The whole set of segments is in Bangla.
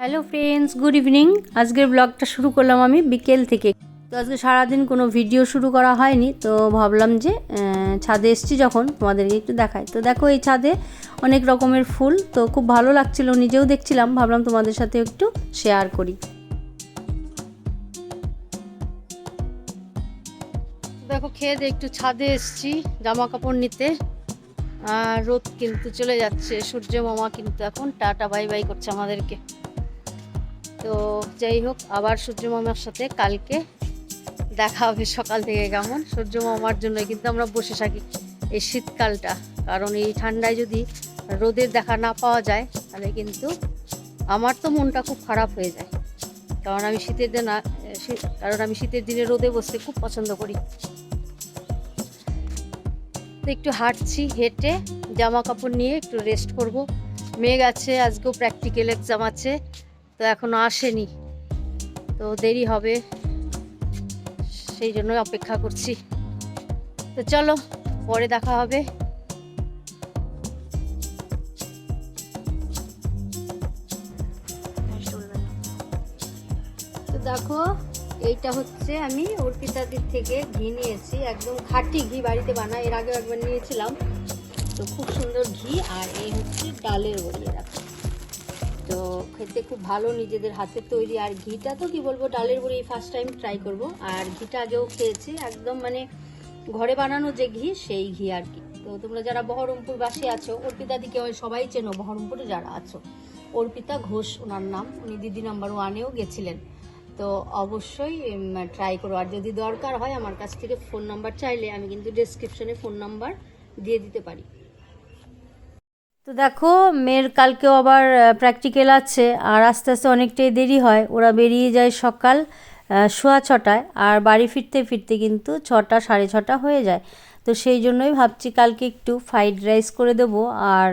হ্যালো ফ্রেন্ডস গুড ইভিনিং আজকের ব্লগটা শুরু করলাম আমি বিকেল থেকে। তো আজকে সারাদিন কোনো ভিডিও শুরু করা হয়নি, তো ভাবলাম যে ছাদে এসছি যখন, তোমাদেরকে একটু দেখাই। তো দেখো এই ছাদে অনেক রকমের ফুল, তো খুব ভালো লাগছিল, নিজেও দেখছিলাম, ভাবলাম তোমাদের সাথে একটু শেয়ার করি। দেখো, খেয়ে একটু ছাদে এসছি জামা কাপড় নিতে। আর রোদ কিন্তু চলে যাচ্ছে, সূর্য মামা কিন্তু এখন টাটা বাই বাই করছে আমাদেরকে। তো যাই হোক আবার সূর্য মামার সাথে কালকে দেখা হবে সকাল থেকে কেমন। সূর্য মামার জন্য কিন্তু আমরা বসে থাকি এই শীতকালটা। কারণ এই ঠান্ডায় যদি রোদের দেখা না পাওয়া যায়, তাহলে কিন্তু আমার তো মনটা খুব খারাপ হয়ে যায়। কারণ আমি শীতের দিন, কারণ আমি শীতের দিনে রোদে বসতে খুব পছন্দ করি। তো একটু হাঁটছি, হেঁটে জামা কাপড় নিয়ে একটু রেস্ট করব। মেঘ আছে, আজকেও প্র্যাকটিক্যাল এক্সাম আছে। তো এখনও আসেনি। তো দেরি হবে। সেই জন্য অপেক্ষা করছি। তো চলো, পরে দেখা হবে। তো দেখো, এইটা হচ্ছে আমি অর্পিতাদির থেকে ঘি নিয়েছি। একদম খাঁটি ঘি বাড়িতে বানাই, এর আগেও একবার নিয়েছিলাম। তো খুব সুন্দর ঘি, আর এই হচ্ছে ডালের বড়ি দেখো। তো খেতে খুব ভালো নিজেদের হাতের তৈরি। আর ঘিটা তো কি বলব, ডালের বড়ি ফার্স্ট টাইম ট্রাই করব। আর ঘিটা আগেও খেয়েছি, একদম মানে ঘরে বানানো যে ঘি, সেই ঘি আর কি। তো তোমরা যারা বহরমপুরবাসী আছো অর্পিতাদিকে ওই সবাই চেনো, বহরমপুরে যারা আছো। অর্পিতা ঘোষ ওনার নাম, উনি দিদি নাম্বার ওয়ানেও গেছিলেন। তো অবশ্যই ট্রাই করো। আর যদি দরকার হয় আমার কাছ থেকে ফোন নাম্বার চাইলে আমি কিন্তু ডেসক্রিপশনে ফোন নাম্বার দিয়ে দিতে পারি। তো দেখো, মেয়ের কালকেও আবার প্র্যাকটিক্যাল আছে, আর আস্তে আস্তে অনেকটাই দেরি হয়। ওরা বেরিয়ে যায় সকাল সোয়া ছটায়, আর বাড়ি ফিরতে ফিরতে কিন্তু ছটা, সাড়ে ছটা হয়ে যায়। তো সেই জন্যই ভাবছি কালকে একটু ফ্রাইড রাইস করে দেবো, আর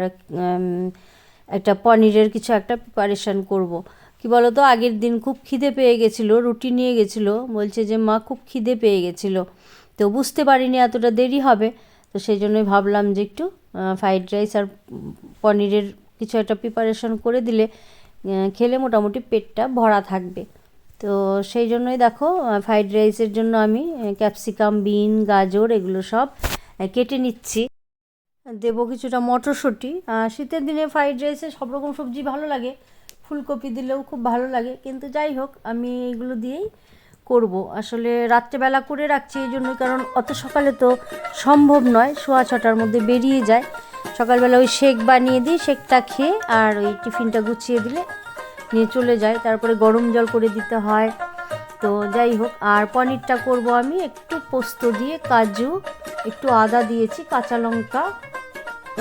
একটা পনিরের কিছু একটা প্রিপারেশান করব। কি বলো তো আগের দিন খুব খিদে পেয়ে গেছিল, রুটি নিয়ে গেছিল, বলছে যে, মা, খুব খিদে পেয়ে গেছিল। তো বুঝতে পারিনি এতটা দেরি হবে, তো সেই জন্যই ভাবলাম যে একটু ফ্রাইড রাইস আর পনিরের কিছু একটা প্রিপারেশন করে দিলে খেলে মোটামুটি পেটটা ভরা থাকবে। তো সেই জন্যই দেখো ফ্রাইড রাইসের জন্য আমি ক্যাপসিকাম বিন গাজর এগুলো সব কেটে নিচ্ছি। দেবো কিছুটা মটরশুঁটি। শীতের দিনে ফ্রাইড রাইসে সব রকম সবজি ভালো লাগে। ফুলকপি দিলেও খুব ভালো লাগে। কিন্তু যাই হোক, আমি এগুলো দিয়েই করব। আসলে রাত্রেবেলা করে রাখছি এই জন্যই, কারণ অত সকালে তো সম্ভব নয়। সোয়া ছটার মধ্যে বেরিয়ে যায়। সকালবেলা ওই শেক বানিয়ে দিই, শেকটা খেয়ে আর ওই টিফিনটা গুছিয়ে দিলে নিয়ে চলে যায়। তারপরে গরম জল করে দিতে হয়। তো যাই হোক, আর পনিরটা করব আমি। একটু পোস্ত দিয়ে, কাজু, একটু আদা দিয়েছি, কাঁচা লঙ্কা,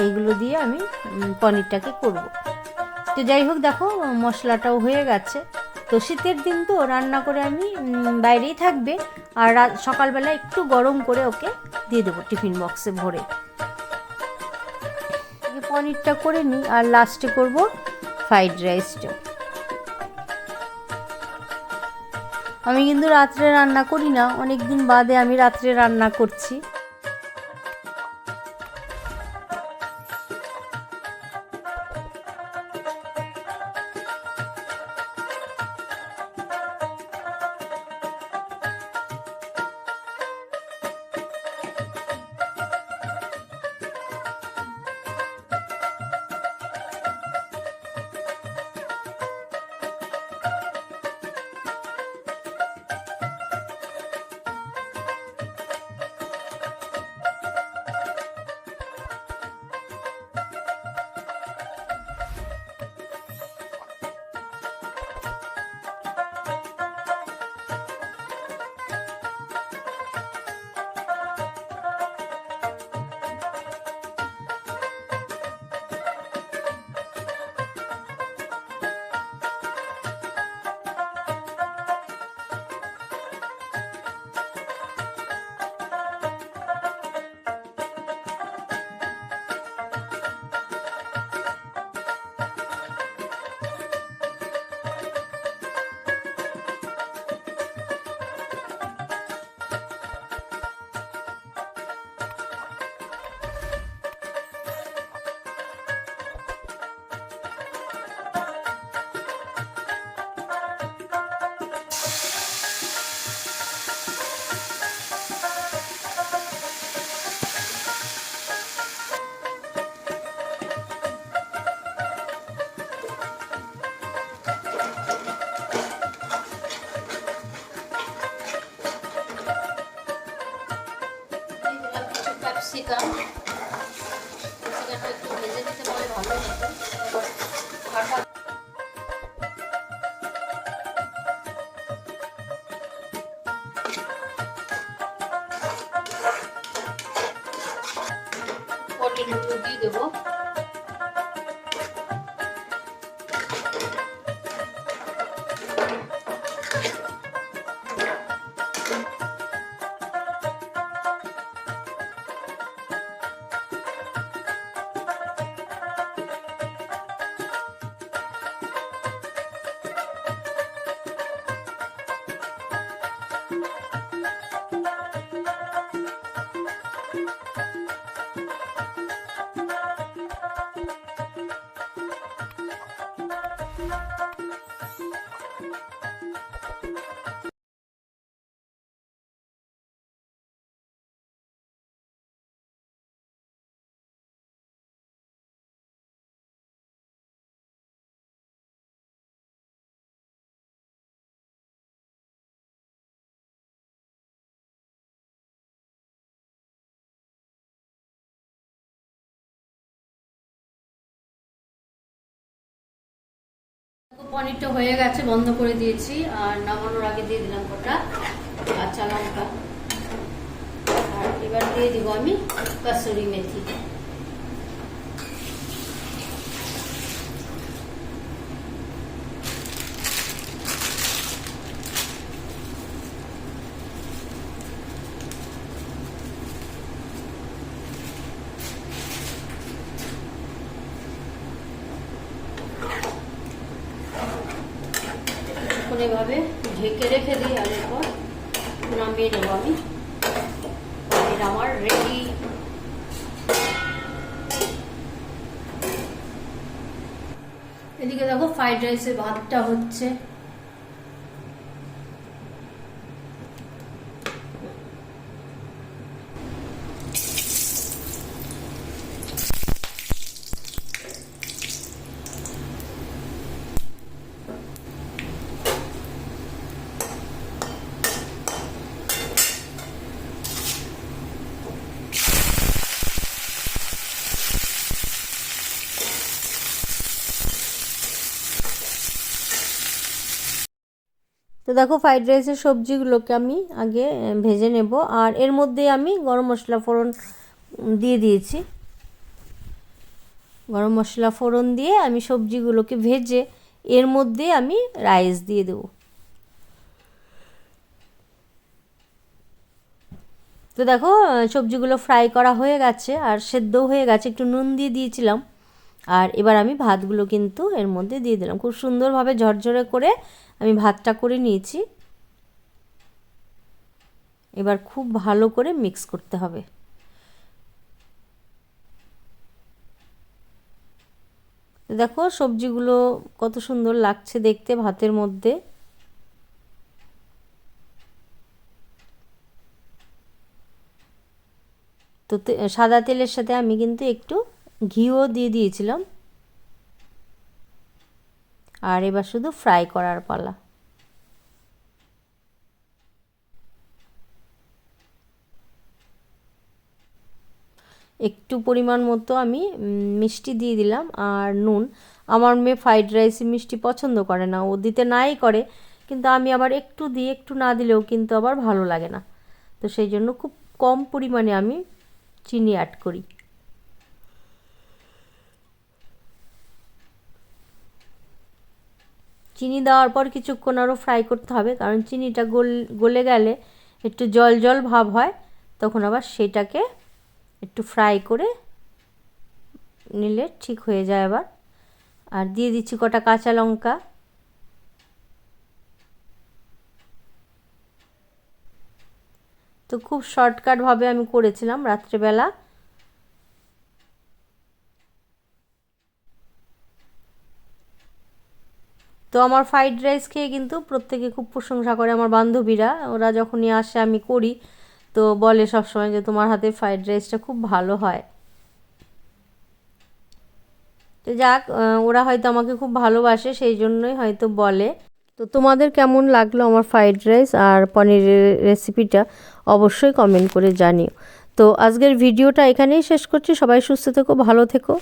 এইগুলো দিয়ে আমি পনিরটাকে করব। তো যাই হোক, দেখো, মশলাটাও হয়ে গেছে। তো শীতের দিন তো রান্না করে আমি বাইরেই থাকবে। আর সকালবেলা একটু গরম করে ওকে দিয়ে দেবো টিফিন বক্সে ভরে। পনিরটা করে নিই, আর লাস্টে করব ফ্রাইড রাইসটা। আমি কিন্তু রাত্রে রান্না করি না অনেক দিন বাদে আমি রাত্রে রান্না করছি। ক্যাপসিকাম পনিরটা হয়ে গেছে, বন্ধ করে দিয়েছি, আর নামানোর আগে দিয়ে দিলাম কটা কাঁচা লঙ্কা। আর এবার দিয়ে দিব আমি কাসুরি মেথি। এখন এভাবে ঢেকে রেখে দিই, আর এরপর নামিয়ে নেব আমি। পনির আমার রেডি এদিকে দেখো ফ্রাইড রাইসের ভাতটা হচ্ছে। তো দেখো ফ্রাইড রাইসের সবজিগুলোকে আমি আগে ভেজে নেব। আর এর মধ্যে আমি গরম মশলা ফোড়ন দিয়ে দিয়েছি। গরম মশলা ফোড়ন দিয়ে আমি সবজিগুলোকে ভেজে এর মধ্যে আমি রাইস দিয়ে দেবো। তো দেখো সবজিগুলো ফ্রাই করা হয়ে গেছে আর সেদ্ধও হয়ে গেছে। একটু নুন দিয়ে দিয়েছিলাম। আর এবার আমি ভাতগুলো কিন্তু এর মধ্যে দিয়ে দিলাম। খুব সুন্দরভাবে ঝরঝরে করে আমি ভাতটা করে নিয়েছি। এবার খুব ভালো করে মিক্স করতে হবে। দেখো সবজিগুলো কত সুন্দর লাগছে দেখতে ভাতের মধ্যে। তো, সাদা তেলের সাথে আমি কিন্তু একটু ঘিও দিয়ে দিয়েছিলাম। আর এবার শুধু ফ্রাই করার পালা। একটু পরিমাণ মতো আমি মিষ্টি দিয়ে দিলাম আর নুন। আমার মেয়ে ফ্রাইড রাইসে মিষ্টি পছন্দ করে না, ও দিতে নাই করে, কিন্তু আমি আবার একটু দিয়ে একটু না দিলেও কিন্তু আবার ভালো লাগে না। তো সেই জন্য খুব কম পরিমাণে আমি চিনি অ্যাড করি। চিনি দেওয়ার পর কিছুক্ষণ আরও ফ্রাই করতে হবে, কারণ চিনিটা গোল, গলে গেলে একটু জল জল ভাব হয়, তখন আবার সেটাকে একটু ফ্রাই করে নিলে ঠিক হয়ে যায় আবার। আর দিয়ে দিচ্ছি কটা কাঁচা লঙ্কা। তো খুব শর্টকাটভাবে আমি করেছিলাম রাত্রেবেলা। তো আমার ফ্রাইড রাইস খেয়ে কিন্তু প্রত্যেকে খুব প্রশংসা করে আমার বান্ধবীরা। ওরা যখনই আসে, আমি করি। তো বলে সবসময় যে তোমার হাতে ফ্রাইড রাইসটা খুব ভালো হয়। তো যাক ওরা হয়তো আমাকে খুব ভালোবাসে, সেই জন্যই হয়তো বলে। তো তোমাদের কেমন লাগল আমার ফ্রাইড রাইস আর পনিরের রেসিপিটা অবশ্যই কমেন্ট করে জানিও। তো আজকের ভিডিওটা এখানেই শেষ করছি। সবাই সুস্থ থেকো, ভালো থেকো।